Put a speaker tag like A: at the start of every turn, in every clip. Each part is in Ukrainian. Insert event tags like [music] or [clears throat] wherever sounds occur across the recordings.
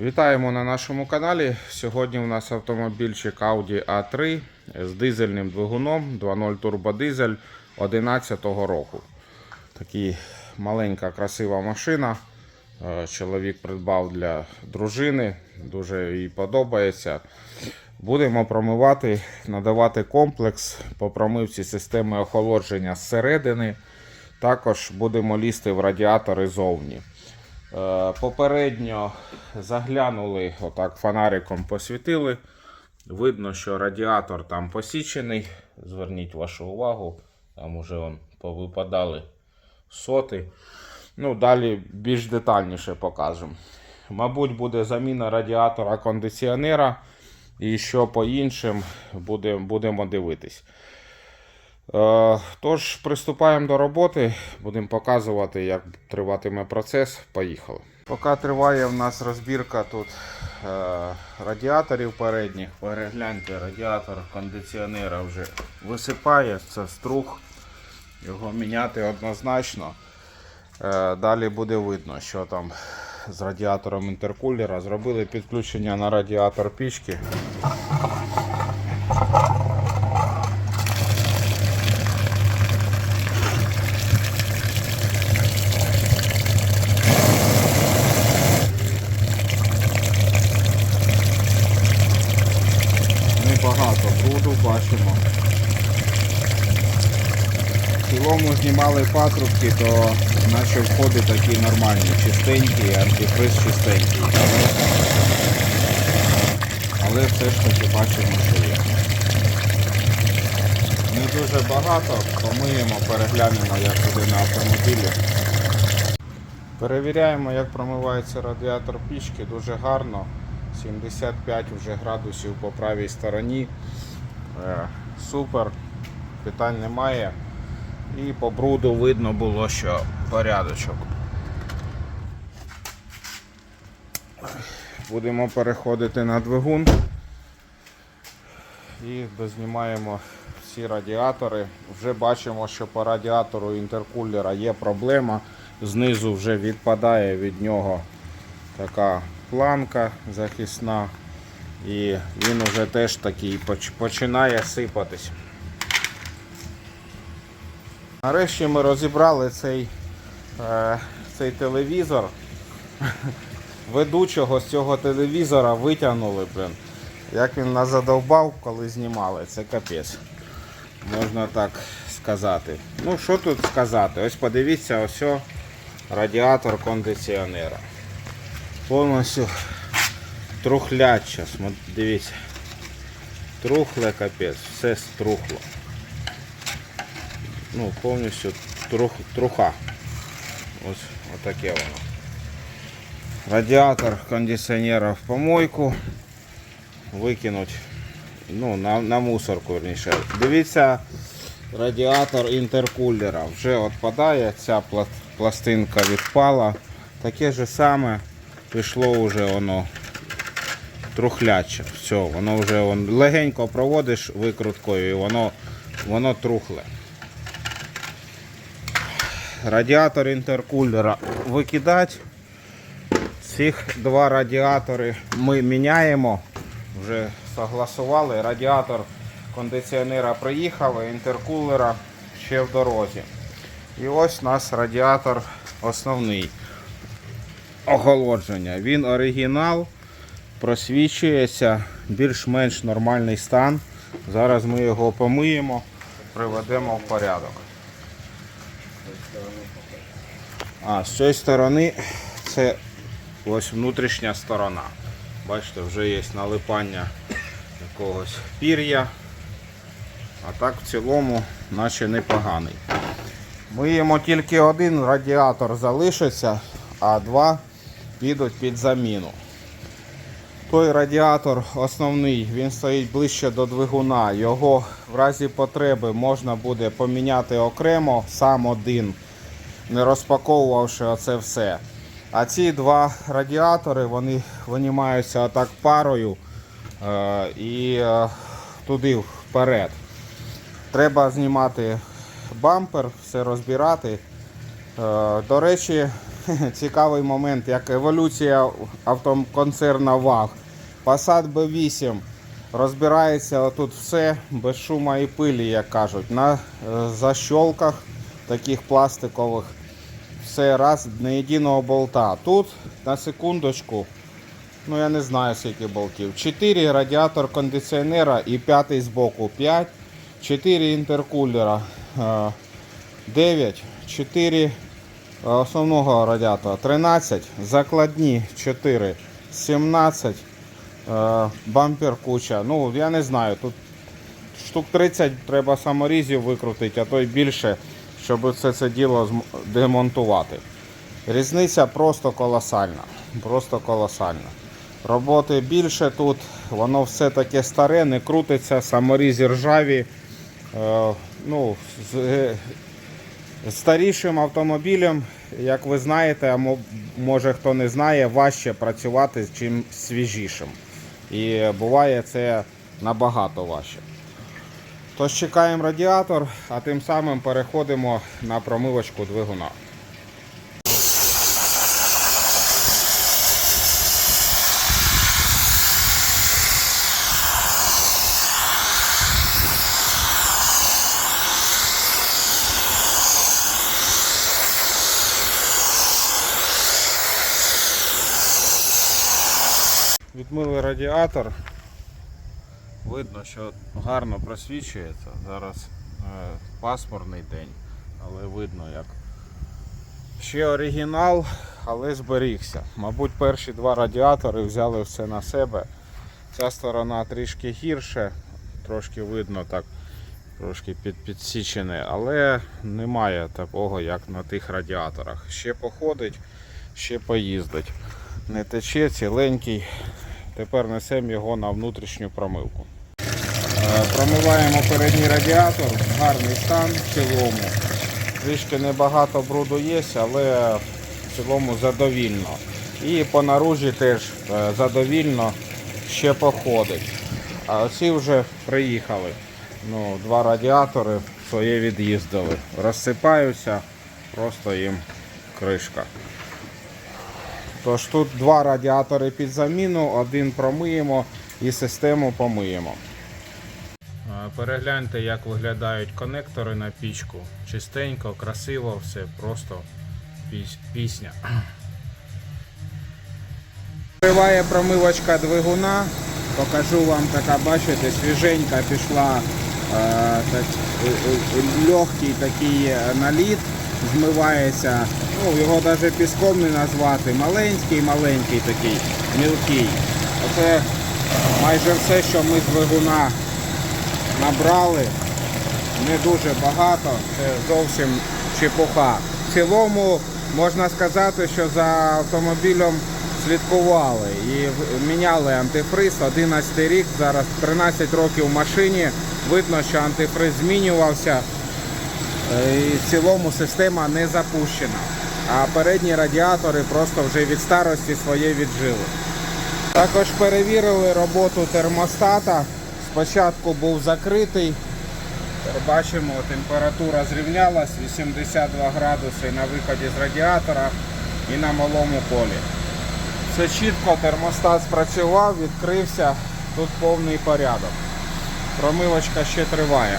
A: Вітаємо на нашому каналі. Сьогодні у нас автомобільчик Audi A3 з дизельним двигуном 2.0 турбодизель 2011 року. Такий маленька красива машина. Е, Чоловік придбав для дружини, дуже їй подобається. Будемо промивати, надавати комплекс по промивці системи охолодження зсередини. Також будемо лізти в радіатори зовні. Е, Попередньо заглянули, отак фонариком посвітили. Видно, що радіатор там посічений. Зверніть вашу увагу, там уже он повипадали соти. Ну, далі більш детальніше покажемо. Мабуть, буде заміна радіатора кондиціонера. І що по іншим будемо, дивитись. Е, Тож, приступаємо до роботи, будемо показувати, як триватиме процес. Поїхали. Поки триває в нас розбірка тут е, радіаторів передніх, перегляньте, радіатор кондиціонера вже висипає, це струх. Його міняти однозначно. Е, Далі буде видно, що там з радіатором інтеркулера. Зробили підключення на радіатор пічки. Небагато бруду бачимо. Знімали патрубки, то наче входи такі нормальні, чистенькі, антифриз чистенький. Але все ж таки бачимо, що є. Не дуже багато, помиємо, переглянемо, як туди на автомобілі. Перевіряємо, як промивається радіатор пічки, дуже гарно. 75 вже градусів по правій стороні. Е, Супер, питань немає. І по бруду видно було, що порядочок. Будемо переходити на двигун і дознімаємо всі радіатори. Вже бачимо, що по радіатору інтеркулера є проблема. Знизу вже відпадає від нього така планка захисна. І він вже теж такий починає сипатись. Нарешті ми розібрали цей, е, цей телевізор. [laughs] Ведучого з цього телевізора витягнули, блин. Як він нас задовбав, коли знімали, це капець. Можна так сказати. Ну, що тут сказати? Ось подивіться, ось радіатор кондиціонера. Повністю трухляча. Дивіться. Трухле капець, все струхло ну, повністю трух, труха. Ось отаке воно. Радіатор кондиціонера в помойку. Викинуть ну, на, на мусорку верніше. Дивіться, радіатор інтеркулера вже відпадає, ця пластинка відпала. Таке ж саме пішло вже воно трухляче. Все, воно вже вон, легенько проводиш викруткою і воно, воно трухле радіатор інтеркулера викидати. Цих два радіатори ми міняємо. Вже согласували. Радіатор кондиціонера приїхав, інтеркулера ще в дорозі. І ось у нас радіатор основний охолодження. Він оригінал, просвічується, більш-менш нормальний стан. Зараз ми його помиємо, приведемо в порядок. А, з цієї сторони це ось внутрішня сторона. Бачите, вже є налипання якогось пір'я. А так в цілому наче непоганий. Миємо тільки один радіатор залишиться, а два підуть під заміну. Той радіатор основний, він стоїть ближче до двигуна. Його в разі потреби можна буде поміняти окремо, сам один не розпаковувавши оце все. А ці два радіатори вони винімаються отак парою е, і е, туди вперед. Треба знімати бампер, все розбирати. Е, до речі, [laughs] цікавий момент, як еволюція автоконцерна ВАГ. Passat B8 розбирається отут все без шума і пилі, як кажуть. На е, защолках таких пластикових все раз не єдиного болта. Тут на секундочку, ну я не знаю скільки болтів. 4 радіатор кондиціонера і п'ятий збоку 5, 4 інтеркулера е, 9, 4 основного радіатора 13, закладні 4, 17, е, бампер куча. Ну, я не знаю, тут штук 30 треба саморізів викрутити, а то й більше, щоб все це діло демонтувати. Різниця просто колосальна. Просто колосальна. Роботи більше тут, воно все таке старе, не крутиться, саморізі ржаві. Е, ну, з, е, старішим автомобілем, як ви знаєте, а може хто не знає, важче працювати, чим свіжішим. І буває це набагато важче. Тож чекаємо радіатор, а тим самим переходимо на промивочку двигуна. Відмили радіатор. Видно, що гарно просвічується. Зараз е, пасмурний день, але видно як. Ще оригінал, але зберігся. Мабуть, перші два радіатори взяли все на себе. Ця сторона трішки гірше, трошки видно так, трошки під, підсічене, але немає такого, як на тих радіаторах. Ще походить, ще поїздить. Не тече, ціленький. Тепер несемо його на внутрішню промивку. Промиваємо передній радіатор, гарний стан в цілому. Трішки небагато бруду є, але в цілому задовільно. І по наружі теж е, задовільно ще походить. А оці вже приїхали. Ну, два радіатори своє від'їздили. Розсипаються, просто їм кришка. Тож тут два радіатори під заміну, один промиємо і систему помиємо. Перегляньте, як виглядають конектори на пічку. Чистенько, красиво, все просто піс- пісня. Триває промивочка двигуна. Покажу вам така, бачите, свіженька пішла е, так, е, е, легкий такий наліт, змивається. Ну, його навіть піском не назвати. Маленький, маленький такий, мілкий. Оце майже все, що ми з двигуна набрали. Не дуже багато, це зовсім чепуха. В цілому можна сказати, що за автомобілем слідкували і міняли антифриз 11 рік, зараз 13 років в машині. Видно, що антифриз змінювався. Е, І в цілому система не запущена. А передні радіатори просто вже від старості своє віджили. Також перевірили роботу термостата. Спочатку був закритий. Бачимо, температура зрівнялась 82 градуси на виході з радіатора і на малому полі. Все чітко, термостат спрацював, відкрився, тут повний порядок. Промивочка ще триває.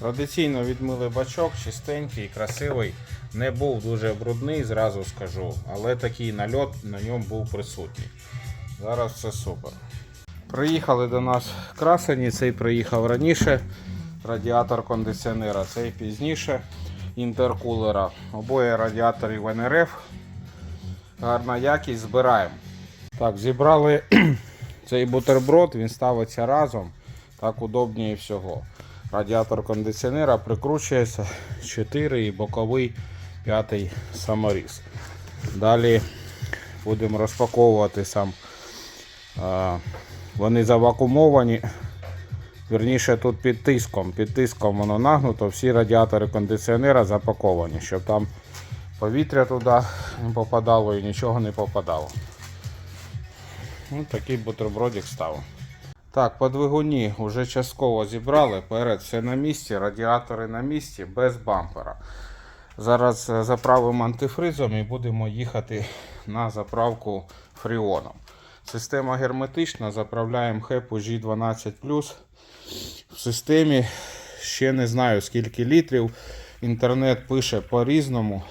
A: Традиційно відмили бачок, чистенький, красивий. Не був дуже брудний, зразу скажу, але такий нальот на ньому був присутній. Зараз все супер. Приїхали до нас красені, цей приїхав раніше. Радіатор кондиціонера, цей пізніше інтеркулера. Обоє радіаторів НРФ. Гарна якість, збираємо. Так, зібрали [clears throat] цей бутерброд, він ставиться разом. Так удобніше всього. Радіатор кондиціонера прикручується 4 і боковий 5 саморіз. Далі будемо розпаковувати сам. Вони завакумовані. Вірніше тут під тиском. Під тиском воно нагнуто, всі радіатори кондиціонера запаковані, щоб там повітря туди не попадало і нічого не попадало. Ось такий бутербродик став. Так, по двигуні вже частково зібрали. Перед все на місці, радіатори на місці, без бампера. Зараз е, заправимо антифризом і будемо їхати на заправку фріоном. Система герметична, заправляємо хепу G12. В системі ще не знаю скільки літрів. Інтернет пише по-різному.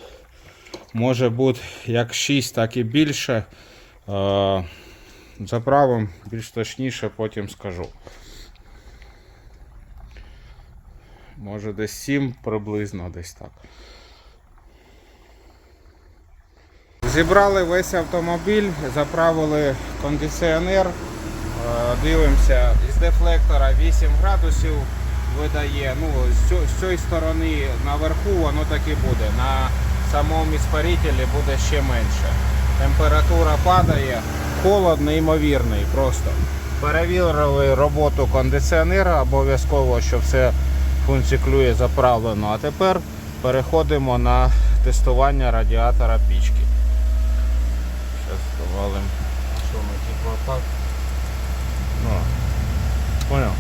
A: Може бути як 6, так і більше. Е, Заправимо більш точніше, потім скажу. Може десь 7 приблизно десь так. Зібрали весь автомобіль, заправили кондиціонер. Е, Дивимося, із дефлектора 8 градусів видає. Ну, з цієї сторони наверху воно так і буде. На самому іспарителі буде ще менше. Температура падає, холод неймовірний просто. Перевірили роботу кондиціонера, обов'язково, що все функціклює заправлено. А тепер переходимо на тестування радіатора пічки. Зараз. Що ми типу так? Ну, понял.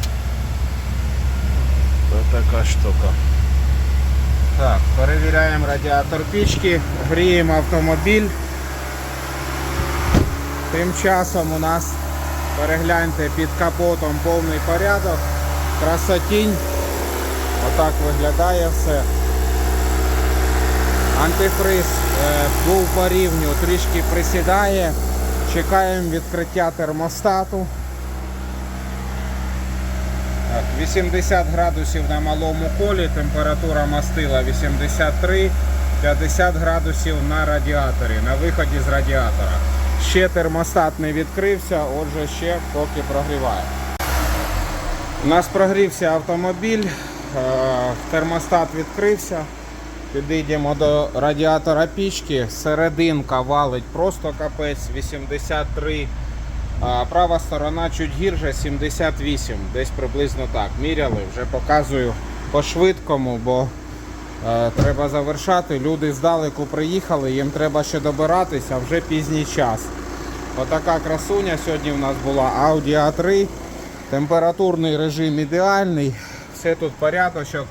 A: Це така штука. Так, перевіряємо радіатор пічки, гріємо автомобіль. Тим часом у нас перегляньте під капотом повний порядок, красотінь. Отак виглядає все. Антифриз е, був по рівню, трішки присідає. Чекаємо відкриття термостату. Так, 80 градусів на малому колі, температура мастила 83, 50 градусів на радіаторі, на виході з радіатора. Ще термостат не відкрився, отже ще поки прогріває. У нас прогрівся автомобіль, е, термостат відкрився. Підійдемо до радіатора пічки. Серединка валить просто капець 83. А права сторона чуть гірше 78, десь приблизно так. Міряли, вже показую по швидкому, бо е, треба завершати. Люди здалеку приїхали, їм треба ще добиратися, вже пізній час. Отака красуня сьогодні в нас була Audi A3. Температурний режим ідеальний. Все тут порядочок.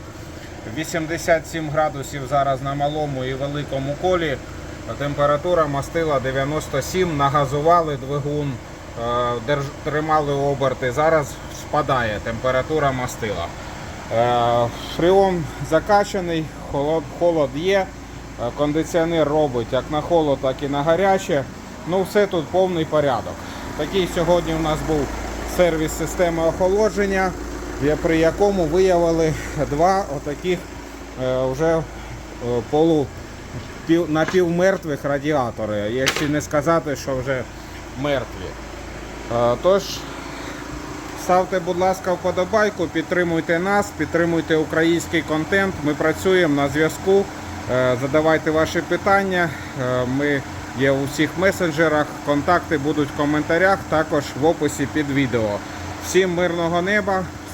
A: 87 градусів зараз на малому і великому колі. Температура мастила 97, нагазували двигун, е, тримали оберти. Зараз спадає температура мастила. Е, Фреон закачаний, холод, є. Е, Кондиціонер робить як на холод, так і на гаряче. Ну, все тут повний порядок. Такий сьогодні у нас був сервіс системи охолодження, при якому виявили два отаких е, вже е, полу пів, напівмертвих радіатори, якщо не сказати, що вже мертві. Е, Тож, ставте, будь ласка, вподобайку, підтримуйте нас, підтримуйте український контент. Ми працюємо на зв'язку. Задавайте ваші питання. Ми є у всіх месенджерах. Контакти будуть в коментарях, також в описі під відео. Всім мирного неба,